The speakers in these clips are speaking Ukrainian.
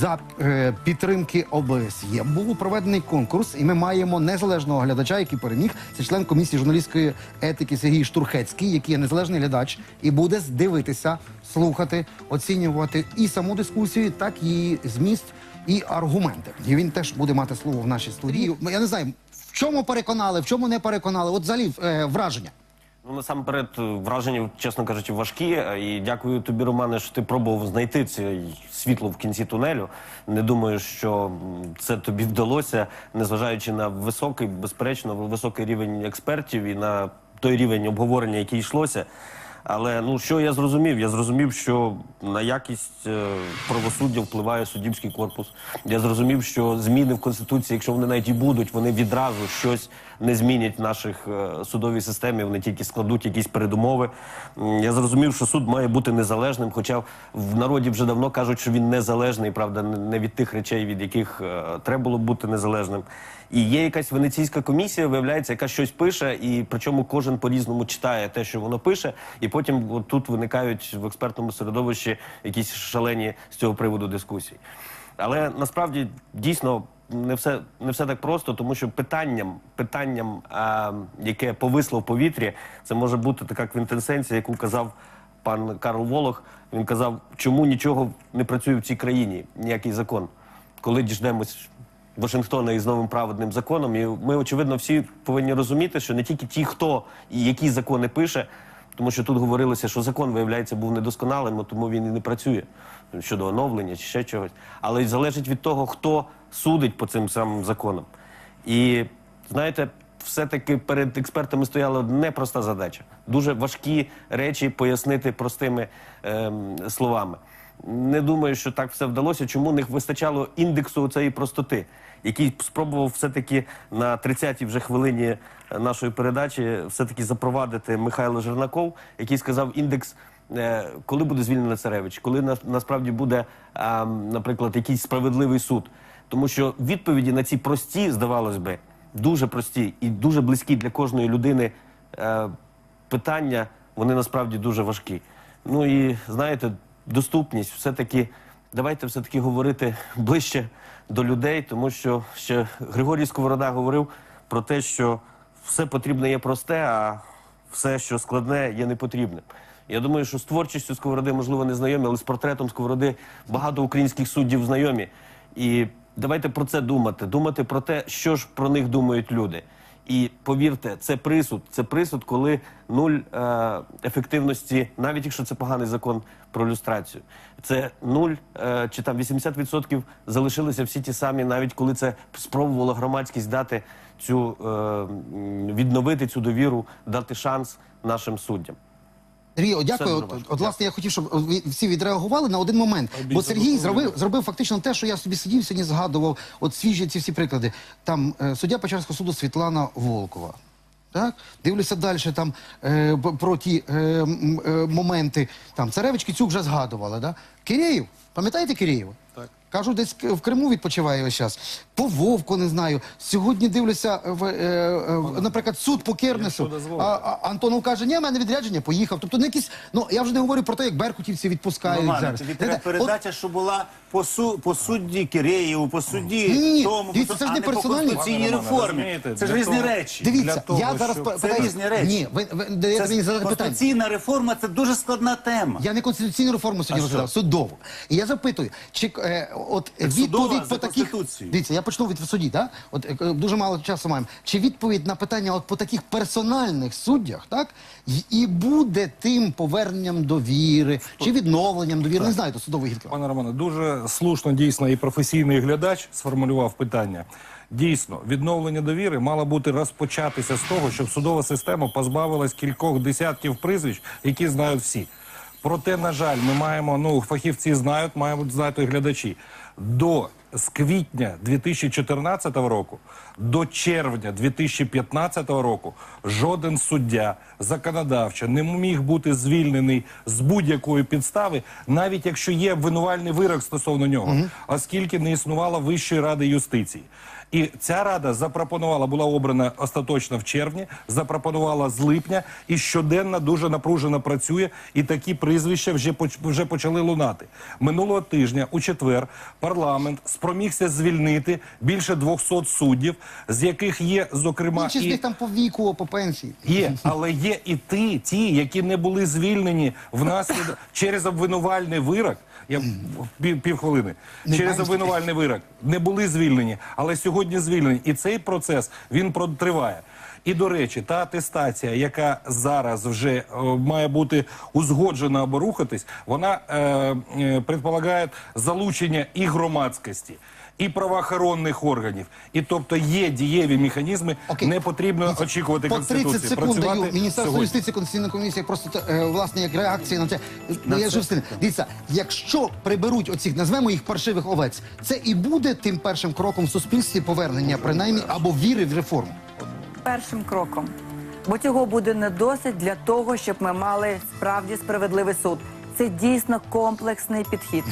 за е, підтримки ОБСЄ був проведений конкурс, і ми маємо незалежного глядача, який переміг. Це член комісії журналістської етики Сергій Штурхецький, який є незалежний глядач, і буде дивитися, слухати, оцінювати і саму дискусію, так і зміст, і аргументи. І він теж буде мати слово в нашій студії. Я не знаю, в чому переконали, в чому не переконали. От взагалі е, враження. Ну, насамперед, враження, чесно кажучи, важкі. І дякую тобі, Романе, що ти пробував знайти це світло в кінці тунелю. Не думаю, що це тобі вдалося, незважаючи на високий, безперечно, високий рівень експертів і на той рівень обговорення, який йшлося. Але ну що я зрозумів? Я зрозумів, що на якість е, правосуддя впливає суддівський корпус. Я зрозумів, що зміни в конституції, якщо вони навіть і будуть, вони відразу щось не змінять в наших е, судовій системі. Вони тільки складуть якісь передумови. Я зрозумів, що суд має бути незалежним. Хоча в народі вже давно кажуть, що він незалежний, правда, не від тих речей, від яких е, треба було бути незалежним. І є якась венеційська комісія, виявляється, яка щось пише, і причому кожен по-різному читає те, що воно пише, і потім от тут виникають в експертному середовищі якісь шалені з цього приводу дискусії. Але насправді дійсно не все не все так просто, тому що питанням, питанням, а, яке повисло в повітрі, це може бути така квінтесенція, яку казав пан Карл Волох. Він казав, чому нічого не працює в цій країні, ніякий закон. Коли діждемось Вашингтона із новим праведним законом, і ми, очевидно, всі повинні розуміти, що не тільки ті, хто і які закони пише, тому що тут говорилося, що закон, виявляється, був недосконалим, тому він і не працює щодо оновлення чи ще чогось. Але й залежить від того, хто судить по цим самим законам. І знаєте, все-таки перед експертами стояла непроста задача. Дуже важкі речі пояснити простими ем, словами. Не думаю, що так все вдалося. Чому не вистачало індексу цієї простоти, який спробував все-таки на 30-й вже хвилині е, нашої передачі все-таки запровадити Михайло Жернаков, який сказав індекс. е, Коли буде звільнений царевич, коли на, насправді буде, а, наприклад, якийсь справедливий суд, тому що відповіді на ці прості, здавалось би, дуже прості і дуже близькі для кожної людини е, питання, вони насправді дуже важкі. Ну і знаєте, доступність, все-таки давайте все-таки говорити ближче до людей, тому що ще Григорій Сковорода говорив про те, що все потрібне є просте, а все, що складне, є непотрібним. Я думаю, що з творчістю Сковороди, можливо, не знайомі, але з портретом Сковороди багато українських суддів знайомі. І давайте про це думати, думати про те, що ж про них думають люди. І повірте, це присуд. Це присуд, коли нуль е, ефективності, навіть якщо це поганий закон про люстрацію. Це нуль е, чи там 80% залишилися всі ті самі, навіть коли це спробувала громадськість дати цю е, відновити цю довіру, дати шанс нашим суддям. Сергій, дякую. От, от, власне, я хотів, щоб всі відреагували на один момент. Бо Сергій зробив, зробив фактично те, що я собі сидів сьогодні, згадував. От свіжі ці всі приклади. Там е, суддя Печерського суду Світлана Волкова. Так, дивлюся далі там е, про ті е, е, моменти. Там Царевич Кіцюк вже згадували. Да? Кирєєв, пам'ятаєте Кирєєва? Так. Кажу, десь в Криму відпочиває ось час. По Вовку не знаю. Сьогодні дивлюся, в, е, е, в, наприклад, суд по Кернесу. А, а Антонов каже, ні, в мене відрядження, поїхав. Тобто не якісь, ну я вже не говорю про те, як беркутівці відпускають Романе, зараз. тобі Знаєте, треба передача, що була по, су, по судді Киреєву, по судді Ні-ні-ні, тому, дивіться, по, це ж а не не по персональні. конституційній Романе, реформі. розумієте, Це ж для різні того- речі. Дивіться, того, я зараз щоб- Це питаю- різні речі. Ні, ви, ви даєте мені задати питання. конституційна реформа це дуже складна тема. Я не конституційну реформу сьогодні А розглядав, судову. І я запитую, чи е, от відповідь по таких дивіться, я почну від судді, так? От е, дуже мало часу маємо. Чи відповідь на питання от по таких персональних суддях, так й- і буде тим поверненням довіри чи відновленням довіри? Не знаю до судової гілки. Пане Романе, дуже слушно дійсно і професійний глядач сформулював питання. Дійсно, відновлення довіри мало бути розпочатися з того, щоб судова система позбавилась кількох десятків прізвищ, які знають всі. Проте, на жаль, ми маємо, ну, фахівці знають, мають знати глядачі. До з квітня 2014 року до червня 2015 року жоден суддя законодавчо не міг бути звільнений з будь-якої підстави, навіть якщо є обвинувальний вирок стосовно нього, оскільки не існувало Вищої ради юстиції. І ця рада запропонувала, була обрана остаточно в червні, запропонувала з липня і щоденно дуже напружено працює. І такі прізвища вже вже почали лунати. Минулого тижня, у четвер, парламент спромігся звільнити більше 200 суддів, з яких є зокрема Більшість з і них там по віку, по пенсії. Є, але є і ті, ті, які не були звільнені внаслідок через обвинувальний вирок. Я пів, півхвилини Не через обвинувальний вирок не були звільнені, але сьогодні звільнені. І цей процес він триває. І до речі, та атестація, яка зараз вже е, має бути узгоджена або рухатись, вона е, е, предполагає залучення і громадськості. І правоохоронних органів, і тобто є дієві механізми. Окей. Не потрібно очікувати по конституції. 30 секунд працювати даю Міністерство сьогодні. юстиції, Конституційна комісія, просто е, власне як реакція на це. Ну, я ж встиг. Дивіться, якщо приберуть оцих, назвемо їх паршивих овець, це і буде тим першим кроком в суспільстві повернення, принаймні, або віри в реформу. Першим кроком. Бо цього буде не досить для того, щоб ми мали справді справедливий суд. Це дійсно комплексний підхід.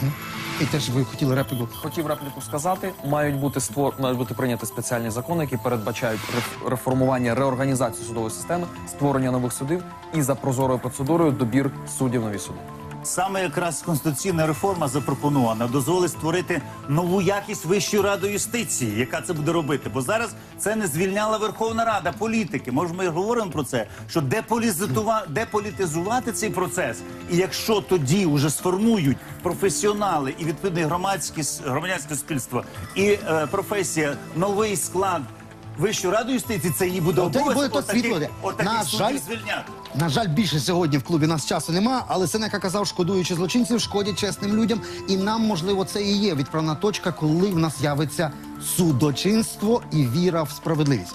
І теж ви хотіли репліку. Хотів репліку сказати, мають бути створ... мають бути прийняті спеціальні закони, які передбачають реф- реформування, реорганізацію судової системи, створення нових судів і за прозорою процедурою добір суддів нові суди. Саме якраз конституційна реформа запропонована дозволить створити нову якість Вищої ради юстиції, яка це буде робити. Бо зараз це не звільняла Верховна Рада політики. Може, ми говоримо про це, що деполізитува... деполітизувати цей процес. І якщо тоді вже сформують професіонали і відповідне громадське громадянське суспільство і е, професія новий склад Вищої раду юстиції, це її буде От і буде то світло, де. отаких На суддів жаль, звільняти. На жаль, більше сьогодні в клубі нас часу нема, але Сенека казав, шкодуючи злочинців, шкодять чесним людям. І нам, можливо, це і є відправна точка, коли в нас з'явиться судочинство і віра в справедливість.